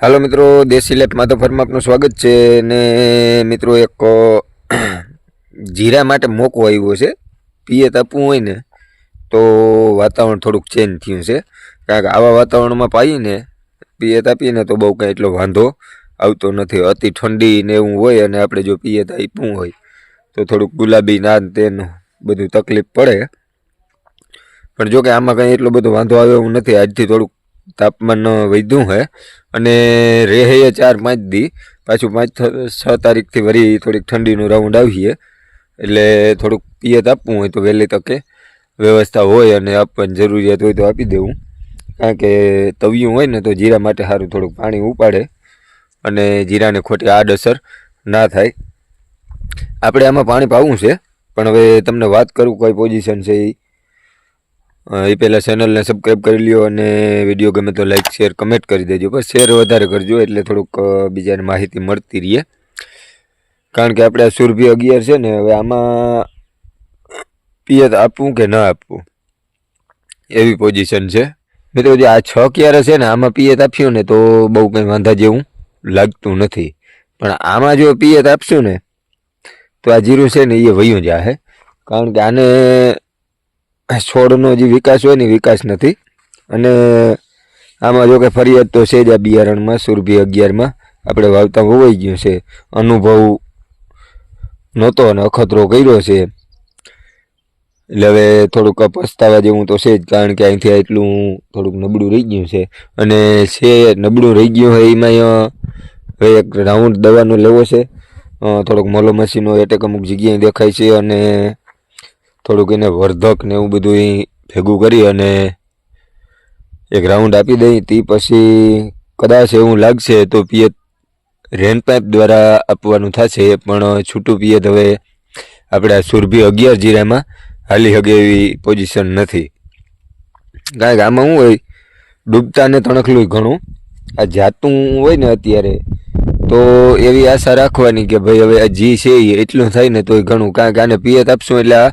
હાલો મિત્રો, દેશી લેપ માધવ ફર્મ આપનું સ્વાગત છે ને મિત્રો એક જીરા માટે મોકો આવ્યો છે. પિયત આપવું હોય ને, તો વાતાવરણ થોડુંક ચેન્જ થયું છે. કારણ કે આવા વાતાવરણમાં પાઈને પિયત આપીને તો બહુ કાંઈ એટલો વાંધો આવતો નથી. અતિ ઠંડી ને એવું હોય અને આપણે જો પિયત આપ્યું હોય, તો થોડુંક ગુલાબી ના તેનું બધું તકલીફ પડે. પણ જો કે આમાં કંઈ એટલો બધો વાંધો આવે એવું નથી. આજથી થોડુંક તાપમાન વધ્યું છે અને રહે ચાર પાંચ દી. પાછું પાંચ છ તારીખથી વળી થોડીક ઠંડીનું રાઉન્ડ આવીએ. એટલે થોડુંક પિયત આપવું હોય તો વહેલી તકે વ્યવસ્થા હોય અને આપવાની જરૂરિયાત હોય તો આપી દેવું. કારણ કે તવિયું હોય ને તો જીરા માટે સારું થોડુંક પાણી ઉપાડે. અને જીરાને ખોટી આડઅસર ના થાય. આપણે આમાં પાણી પાવું છે. પણ હવે તમને વાત કરું કઈ પોઝિશન છે એ એ પહેલાં ચેનલને સબસ્ક્રાઈબ કરી લ્યો અને વીડિયો ગમે તો લાઈક શેર કમેન્ટ કરી દેજો. પણ શેર વધારે કરજો એટલે થોડુંક બીજાને માહિતી મળતી રહીએ કારણ કે આપણે આ સુરભી અગિયાર છે ને, હવે આમાં પિયત આપવું કે ન આપવું એવી પોઝિશન છે. મિત્રો, જે આ છ ક્યારે છે ને, આમાં પિયત આપ્યું ને, તો બહુ કંઈ વાંધા જેવું લાગતું નથી. પણ આમાં જો પિયત આપશું ને, તો આ જીરું છે ને, એ વયું જાહે. કારણ કે આને છોડનો જે વિકાસ હોય ને વિકાસ નથી. અને આમાં જો કે ફરિયાદ તો છે જ આ બિયારણમાં, સુરભી અગિયારમાં, આપણે વાવતા હોવાઈ ગયું છે. અનુભવ નહોતો અને અખતરો કર્યો છે. એટલે હવે થોડુંક પસ્તાવા જેવું તો છે જ, કારણ કે અહીંથી એટલું થોડુંક નબળું રહી ગયું છે. અને છે નબળું રહી ગયું હોય એમાં હવે એક રાઉન્ડ દવાનો લેવો છે. થોડોક મોલો મસીનો એટેક અમુક જગ્યાએ દેખાય છે અને થોડુંક એને વર્ધક ને એવું બધું ભેગું કરી અને એક રાઉન્ડ આપી દઈ. તે પછી કદાચ એવું લાગશે તો પિયત રેન પાઇપ દ્વારા આપવાનું થશે, પણ છૂટું પિયત હવે આપણે સુરભી અગિયાર જીરામાં હાલી હગે એવી પોઝિશન નથી. કારણ કે આમાં શું હોય ડૂબતાને તણખલું ઘણું. આ જાતું હોય ને અત્યારે, તો એવી આશા રાખવાની કે ભાઈ હવે આ જી છે એ એટલું થાય ને તોય ઘણું. કારણ કે આને પિયત આપશું એટલે આ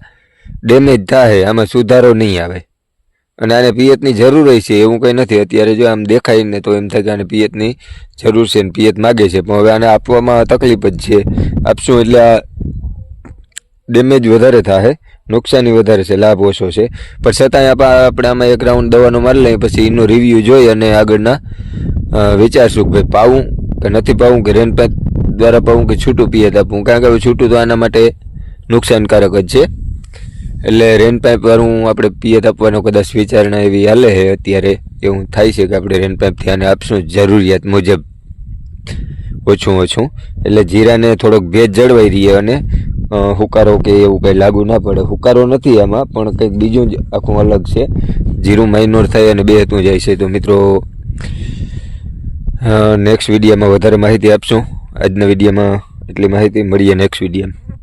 ડેમેજ થાય આમાં સુધારો નહીં આવે. અને આને પિયતની જરૂર હોય છે, એવું કંઈ નથી. અત્યારે જો આમ દેખાય ને તો એમ થાય કે આને પિયતની જરૂર છે ને પિયત માગે છે. પણ હવે આને આપવામાં તકલીફ જ છે. આપશું એટલે આ ડેમેજ વધારે થાય નુકસાની વધારે છે, લાભ ઓછો છે. પણ છતાંય આપ- આપણે આમાં એક રાઉન્ડ દવાનો મારી લઈએ, પછી એનો રિવ્યૂ જોઈ અને આગળના વિચારશું કે ભાઈ પાવું કે નથી પાવું કે રેન દ્વારા પાવું કે છૂટું પિયત આપવું કારણ કે છૂટું તો આના માટે નુકસાનકારક જ છે. એટલે રેન પાઇપ વાળું આપણે પિયત આપવાનો કદાચ વિચારણા એવી હાલે છે અત્યારે. એવું થાય છે કે આપણે રેન પાઇપથી આને આપશું જરૂરિયાત મુજબ. ઓછું ઓછું. એટલે જીરાને થોડોક ભેજ જળવાઈ રહીએ અને હુકારો કે એવું કંઈ લાગુ ના પડે. હુકારો નથી આમાં, પણ કંઈક બીજું જ આખું અલગ છે. જીરું માઇનોર થાય અને બે હતું જાય છે. તો મિત્રો નેક્સ્ટ વિડીયોમાં વધારે માહિતી આપશું. આજના વિડીયોમાં એટલી માહિતી. મળીએ નેક્સ્ટ વિડીયોમાં